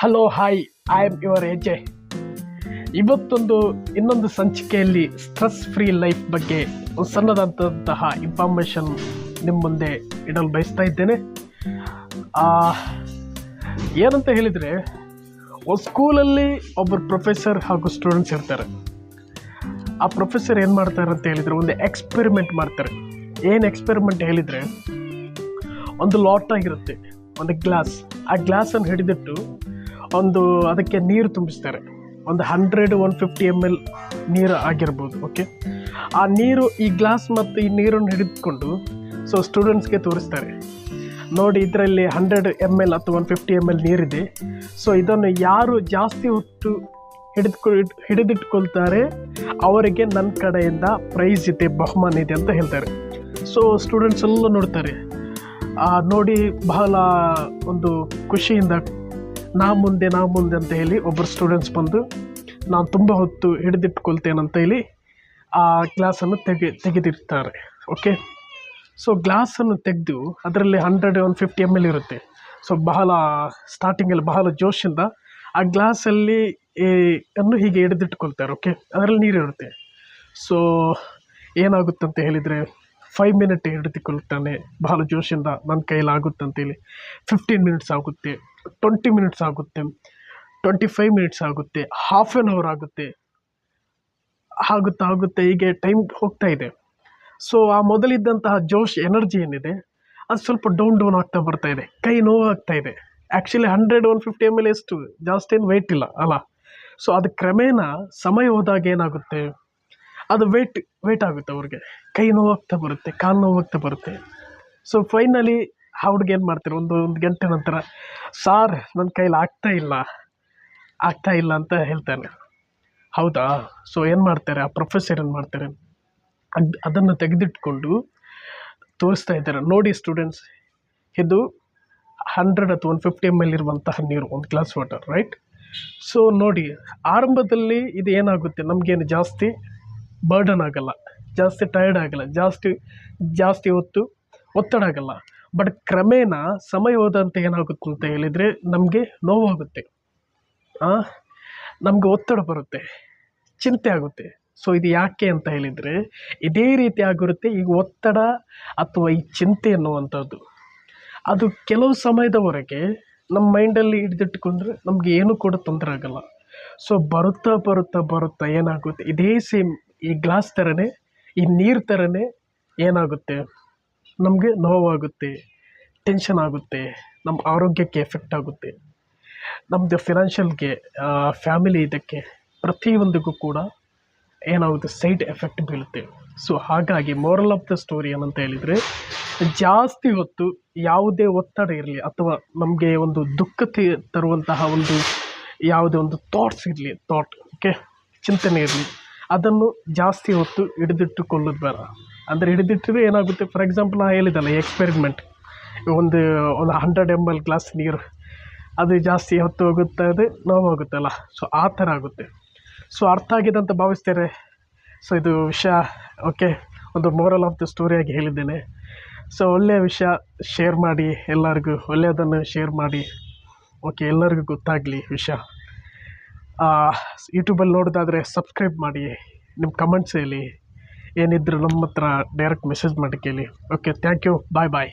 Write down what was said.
Hello hi I am your A J ಇವತ್ತೊಂದು, ಇನ್ನೊಂದು ಸಂಚಿಕೆಯಲ್ಲಿ ಸ್ಟ್ರೆಸ್ ಫ್ರೀ ಲೈಫ್ ಬಗ್ಗೆ ಒಂದು ಸಣ್ಣದಂತಹ ಇನ್ಫಾರ್ಮೇಷನ್ ನಿಮ್ಮ ಮುಂದೆ ಇಡಲು ಬಯಸ್ತಾ ಇದ್ದೇನೆ. ಏನಂತ ಹೇಳಿದರೆ, ಒಂದು ಸ್ಕೂಲಲ್ಲಿ ಒಬ್ಬರು ಪ್ರೊಫೆಸರ್ ಹಾಗೂ ಸ್ಟೂಡೆಂಟ್ಸ್ ಇರ್ತಾರೆ. ಆ ಪ್ರೊಫೆಸರ್ ಏನು ಮಾಡ್ತಾರೆ ಅಂತ ಹೇಳಿದರೆ, ಒಂದು ಎಕ್ಸ್ಪೆರಿಮೆಂಟ್ ಮಾಡ್ತಾರೆ. ಏನು ಎಕ್ಸ್ಪೆರಿಮೆಂಟ್ ಹೇಳಿದರೆ, ಒಂದು ಲಾಟ್ ಆಗಿರುತ್ತೆ, ಒಂದು ಗ್ಲಾಸ್ ಆ ಗ್ಲಾಸನ್ನು ಹಿಡಿದಿಟ್ಟು ಒಂದು ಅದಕ್ಕೆ ನೀರು ತುಂಬಿಸ್ತಾರೆ. ಒಂದು hundred one fifty M L ನೀರು ಆಗಿರ್ಬೋದು ಓಕೆ ಆ ನೀರು, ಈ ಗ್ಲಾಸ್ ಮತ್ತು ಈ ನೀರನ್ನು ಹಿಡಿದುಕೊಂಡು ಸೊ ಸ್ಟೂಡೆಂಟ್ಸ್ಗೆ ತೋರಿಸ್ತಾರೆ. ನೋಡಿ, ಇದರಲ್ಲಿ ಹಂಡ್ರೆಡ್ ಎಂ ಎಲ್ ಅಥವಾ ಒನ್ ಫಿಫ್ಟಿ ಎಂ ಎಲ್ ನೀರಿದೆ. ಸೊ ಇದನ್ನು ಯಾರು ಜಾಸ್ತಿ ಹೊತ್ತು ಹಿಡಿದುಕೊ, ಹಿಡಿದಿಟ್ಕೊಳ್ತಾರೆ, ಅವರಿಗೆ ನನ್ನ ಕಡೆಯಿಂದ ಪ್ರೈಸ್ ಇದೆ, ಬಹುಮಾನ ಇದೆ ಅಂತ ಹೇಳ್ತಾರೆ. ಸೊ ಸ್ಟೂಡೆಂಟ್ಸ್ ಎಲ್ಲ ನೋಡ್ತಾರೆ. ನೋಡಿ, ಬಹಳ ಒಂದು ಖುಷಿಯಿಂದ ನಾ ಮುಂದೆ ನಾ ಮುಂದೆ ಅಂತ ಹೇಳಿ ಒಬ್ಬರು ಸ್ಟೂಡೆಂಟ್ಸ್ ಬಂದು ನಾನು ತುಂಬ ಹೊತ್ತು ಹಿಡಿದಿಟ್ಕೊಳ್ತೇನೆ ಅಂತ ಹೇಳಿ ಆ ಗ್ಲಾಸನ್ನು ತೆಗೆ ತೆಗೆದಿರ್ತಾರೆ ಓಕೆ ಸೊ ಗ್ಲಾಸನ್ನು ತೆಗೆದು ಅದರಲ್ಲಿ hundred one fifty M L ಇರುತ್ತೆ. ಸೊ ಬಹಳ ಸ್ಟಾರ್ಟಿಂಗಲ್ಲಿ ಬಹಳ ಜೋಶಿಂದ ಆ ಗ್ಲಾಸಲ್ಲಿ ಅನ್ನು ಹೀಗೆ ಹಿಡಿದಿಟ್ಕೊಳ್ತಾರೆ ಓಕೆ ಅದರಲ್ಲಿ ನೀರು ಇರುತ್ತೆ. ಸೊ ಅಂತ ಹೇಳಿದರೆ ಫೈವ್ ಮಿನಿಟ್ ಹಿಡಿದುಕೊಳ್ತಾನೆ ಬಹಳ ಜೋಶಿಂದ ನನ್ನ ಅಂತೇಳಿ ಫಿಫ್ಟೀನ್ ಮಿನಿಟ್ಸ್ ಆಗುತ್ತೆ. ಟ್ವೆಂಟಿ ಮಿನಿಟ್ಸ್ ಆಗುತ್ತೆ ಟ್ವೆಂಟಿ ಫೈವ್ ಮಿನಿಟ್ಸ್ ಆಗುತ್ತೆ ಹಾಫ್ ಆನ್ ಅವರ್ ಆಗುತ್ತೆ. ಆಗುತ್ತಾ ಆಗುತ್ತೆ, ಹೀಗೆ ಟೈಮ್ ಹೋಗ್ತಾ ಇದೆ. ಸೊ ಆ ಮೊದಲಿದ್ದಂತಹ ಜೋಶ್ ಎನರ್ಜಿ ಏನಿದೆ, ಅದು ಸ್ವಲ್ಪ ಡೌನ್ ಡೌನ್ ಆಗ್ತಾ ಬರ್ತಾ ಇದೆ. ಕೈ ನೋವಾಗ್ತಾ ಇದೆ. Actually hundred one fifty M L ಎಷ್ಟು? ಜಾಸ್ತಿ ಏನು ವೆಯ್ಟ್ ಇಲ್ಲ, ಅಲ್ಲ? ಸೊ ಅದು ಕ್ರಮೇಣ ಸಮಯ ಹೋದಾಗ ಏನಾಗುತ್ತೆ? ಅದು ವೆಯ್ಟ್ ವೆಯ್ಟ್ ಆಗುತ್ತೆ ಅವ್ರಿಗೆ. ಕೈ ನೋವಾಗ್ತಾ ಬರುತ್ತೆ, ಕಾಲು ನೋವಾಗ್ತಾ ಬರುತ್ತೆ. ಸೊ ಫೈನಲಿ ಆ ಹುಡುಗ ಮಾಡ್ತಾರೆ ಒಂದು ಒಂದು ಗಂಟೆ ನಂತರ, ಸಾರ್ ನನ್ನ ಕೈಲಿ ಆಗ್ತಾ ಇಲ್ಲ ಆಗ್ತಾ ಇಲ್ಲ ಅಂತ ಹೇಳ್ತಾನೆ. ಹೌದಾ? ಸೊ ಏನು ಮಾಡ್ತಾರೆ? ಆ ಪ್ರೊಫೆಸರ್ ಏನು ಮಾಡ್ತಾರೆ? ಅದು, ಅದನ್ನು ತೆಗೆದಿಟ್ಕೊಂಡು ತೋರಿಸ್ತಾ ಇದ್ದಾರೆ. ನೋಡಿ ಸ್ಟೂಡೆಂಟ್ಸ್ ಇದು ಹಂಡ್ರೆಡ್ ಅಥವಾ ಒನ್ ಫಿಫ್ಟಿ ಎಂ ಎಲ್ ಇರುವಂತಹ ನೀರು, ಒಂದು ಗ್ಲಾಸ್ ವಾಟರ್ ರೈಟ್ ಸೊ ನೋಡಿ, ಆರಂಭದಲ್ಲಿ ಇದು ಏನಾಗುತ್ತೆ? ನಮಗೇನು ಜಾಸ್ತಿ ಬರ್ಡನ್ ಆಗಲ್ಲ, ಜಾಸ್ತಿ ಟಯರ್ಡ್ ಆಗಲ್ಲ, ಜಾಸ್ತಿ ಜಾಸ್ತಿ ಹೊತ್ತು ಒತ್ತಡ ಆಗಲ್ಲ. ಬಟ್ ಕ್ರಮೇಣ ಸಮಯ ಹೋದಂತೆ ಏನಾಗುತ್ತೆ ಅಂತ ಹೇಳಿದರೆ ನಮಗೆ ನೋವಾಗುತ್ತೆ. ನಮಗೆ ಒತ್ತಡ ಬರುತ್ತೆ, ಚಿಂತೆ ಆಗುತ್ತೆ. ಸೊ ಇದು ಯಾಕೆ ಅಂತ ಹೇಳಿದರೆ ಇದೇ ರೀತಿ ಆಗಿರುತ್ತೆ ಈಗ ಒತ್ತಡ ಅಥವಾ ಈ ಚಿಂತೆ ಅನ್ನುವಂಥದ್ದು. ಅದು ಕೆಲವು ಸಮಯದವರೆಗೆ ನಮ್ಮ ಮೈಂಡಲ್ಲಿ ಹಿಡಿದಿಟ್ಕೊಂಡ್ರೆ ನಮಗೆ ಏನೂ ಕೂಡ ತೊಂದರೆ ಆಗಲ್ಲ. ಸೊ ಬರುತ್ತಾ ಬರುತ್ತಾ ಬರುತ್ತಾ ಏನಾಗುತ್ತೆ? ಇದೇ ಸೇಮ್ ಈ ಗ್ಲಾಸ್ ಥರನೇ, ಈ ನೀರು ಥರನೇ ಏನಾಗುತ್ತೆ? ನಮಗೆ ನೋವಾಗುತ್ತೆ ಟೆನ್ಷನ್ ಆಗುತ್ತೆ ನಮ್ಮ ಆರೋಗ್ಯಕ್ಕೆ ಎಫೆಕ್ಟ್ ಆಗುತ್ತೆ. ನಮ್ಮದು ಫಿನಾನ್ಷಿಯಲ್ಗೆ ಫ್ಯಾಮಿಲಿ ಇದಕ್ಕೆ ಪ್ರತಿಯೊಂದಕ್ಕೂ ಕೂಡ ಏನಾಗುತ್ತೆ ಸೈಡ್ ಎಫೆಕ್ಟ್ ಬೀಳುತ್ತೆ. ಸೊ ಹಾಗಾಗಿ ಮೋರಲ್ ಆಫ್ ದ ಸ್ಟೋರಿ ಏನಂತ ಹೇಳಿದರೆ, ಜಾಸ್ತಿ ಹೊತ್ತು ಯಾವುದೇ ಒತ್ತಡ ಇರಲಿ ಅಥವಾ ನಮಗೆ ಒಂದು ದುಃಖ ತರುವಂತಹ ಒಂದು ಯಾವುದೇ ಒಂದು ಥಾಟ್ಸ್ ಇರಲಿ ಥಾಟ್ ಓಕೆ ಚಿಂತನೆ ಇರಲಿ, ಅದನ್ನು ಜಾಸ್ತಿ ಹೊತ್ತು ಹಿಡಿದಿಟ್ಟುಕೊಳ್ಳೋದು ಬೇಡ. ಅಂದರೆ ಹಿಡಿದಿಟ್ಟರೆ ಏನಾಗುತ್ತೆ? ಫಾರ್ ಎಕ್ಸಾಂಪಲ್ ನಾ ಹೇಳಿದಲ್ಲ ಎಕ್ಸ್ಪೆರಿಮೆಂಟ್ ಒಂದು ಒಂದು ಹಂಡ್ರೆಡ್ ಎಂ ಎಲ್ ಗ್ಲಾಸ್ ನೀರು. ಅದು ಜಾಸ್ತಿ ಹೊತ್ತು ಹೋಗುತ್ತದೆ ನೋವಾಗುತ್ತಲ್ಲ ಸೊ ಆ ಥರ ಆಗುತ್ತೆ. ಸೊ ಅರ್ಥ ಆಗಿದೆ ಅಂತ ಭಾವಿಸ್ತೇನೆ ಸೊ ಇದು ವಿಷಯ ಓಕೆ ಒಂದು ಮೋರಲ್ ಆಫ್ ದ ಸ್ಟೋರಿಯಾಗಿ ಹೇಳಿದ್ದೇನೆ. ಸೊ ಒಳ್ಳೆಯ ವಿಷಯ ಶೇರ್ ಮಾಡಿ ಎಲ್ಲರಿಗೂ, ಒಳ್ಳೆಯದನ್ನು ಶೇರ್ ಮಾಡಿ. ಓಕೆ ಎಲ್ಲರಿಗೂ ಗೊತ್ತಾಗಲಿ ವಿಷಯ. ಯೂಟ್ಯೂಬಲ್ಲಿ ನೋಡೋದಾದರೆ ಸಬ್ಸ್ಕ್ರೈಬ್ ಮಾಡಿ, ನಿಮ್ಮ ಕಮೆಂಟ್ಸ್ ಹೇಳಿ. ಏನಿದ್ರು ನಮ್ಮ ಹತ್ರ ಡೈರೆಕ್ಟ್ ಮೆಸೇಜ್ ಮಾಡಿ ಕೇಳಿ. Okay thank you bye bye